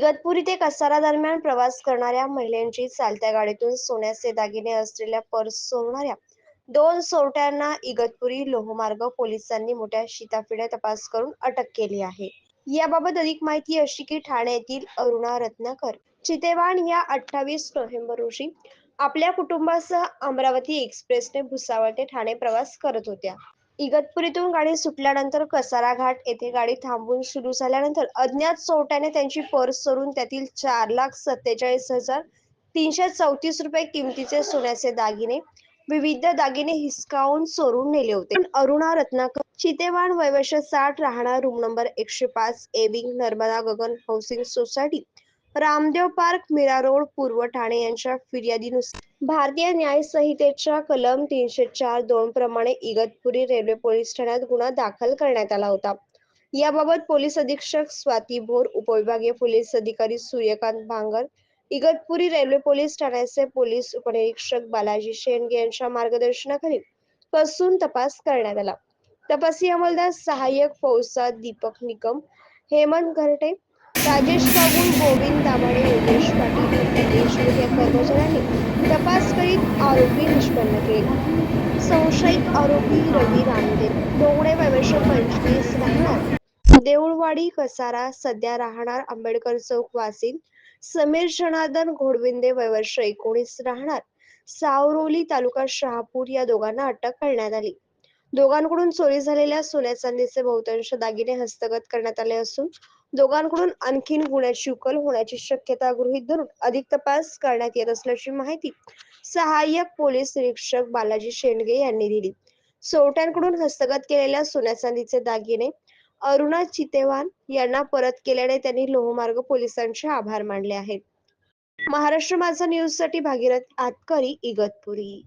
इगतपुरी ते कसारा दरम्यान प्रवास करणाऱ्या महिलांची चालत्या गाडीतून सोन्याचे दागिने असलेल्या पर्स चोरणाऱ्या दोन सोरट्यांना इगतपुरी लोहमार्ग पोलिसांनी मोठ्या शिताफिड्या तपास करून अटक केली आहे. याबाबत अधिक माहिती अशी की ठाणे येथील अरुणा रत्नाकर चितेवान या अठ्ठावीस नोव्हेंबर रोजी आपल्या कुटुंबासह अमरावती एक्सप्रेसने भुसावळ ते ठाणे प्रवास करत होत्या. इगतपुरीतून गाडी सुटल्यानंतर कसारा घाट येथे गाडी थांबून सुरू झाल्यानंतर अज्ञात चोरट्याने त्यांची पर्स चोरून त्यातील चार लाख सत्तेचाळीस हजार तीनशे चौतीस रुपये किमतीचे सोन्याचे दागिने विविध दागिने हिसकावून चोरून नेले होते. अरुणा रत्नाकर चितेवान वयवर्ष साठ राहणार रूम नंबर एकशे पाच A wing Narmada Gagan housing society Ramdev park Mira road पूर्व ठाणे यांच्या फिर्यादीनुसार भारतीय न्याय संहितेच्या कलम तीनशे चार दोन प्रमाणे इगतपुरी रेल्वे पोलीस ठाण्यात गुन्हा दाखल करण्यात आला होता. याबाबत पोलीस अधीक्षक स्वाती भोर उपविभागीय पोलीस अधिकारी सूर्यकांत भांगर इगतपुरी रेल्वे पोलीस ठाण्याचे पोलीस उपनिरीक्षक बालाजी शेंडगे यांच्या मार्गदर्शनाखाली कसून तपास करण्यात आला. तपासी अंमलदार सहाय्यक फौजदार दीपक निकम हेमंत घरटे राजेश बाबू गोविंद दाभाडे योगेश पाटील देशमुख या कर्मचाऱ्यांनी तपास करीत आरोपी निष्पन्न केले. संशयित आरोपी रवी रामदेव. डोंगरे वयवर्ष पंचवीस राहणार. देऊळवाडी कसारा सध्या राहणार आंबेडकर चौक वासिन समीर जनार्दन घोडविंदे वयवर्ष एकोणीस राहणार. सावरोली तालुका शहापूर या दोघांना अटक करण्यात आली. दोघांकडून चोरी झालेल्या सोन्या चांदीचे बहुतांश दागिने हस्तगत करण्यात आले असून दोघांकडून आणखीन गुन्ह्याची उकल होण्याची शक्यता गृहीत धरून अधिक तपास करण्यात येत असल्याची माहिती सहाय्यक पोलीस निरीक्षक बालाजी शेंडगे यांनी दिली. चोरट्यांकडून हस्तगत केलेल्या सोन्या चांदीचे दागिने अरुणा चितेवान यांना परत केल्याने त्यांनी लोहमार्ग पोलिसांचे आभार मानले आहेत. महाराष्ट्र माझा न्यूजसाठी भागीरथ आतकरी इगतपुरी.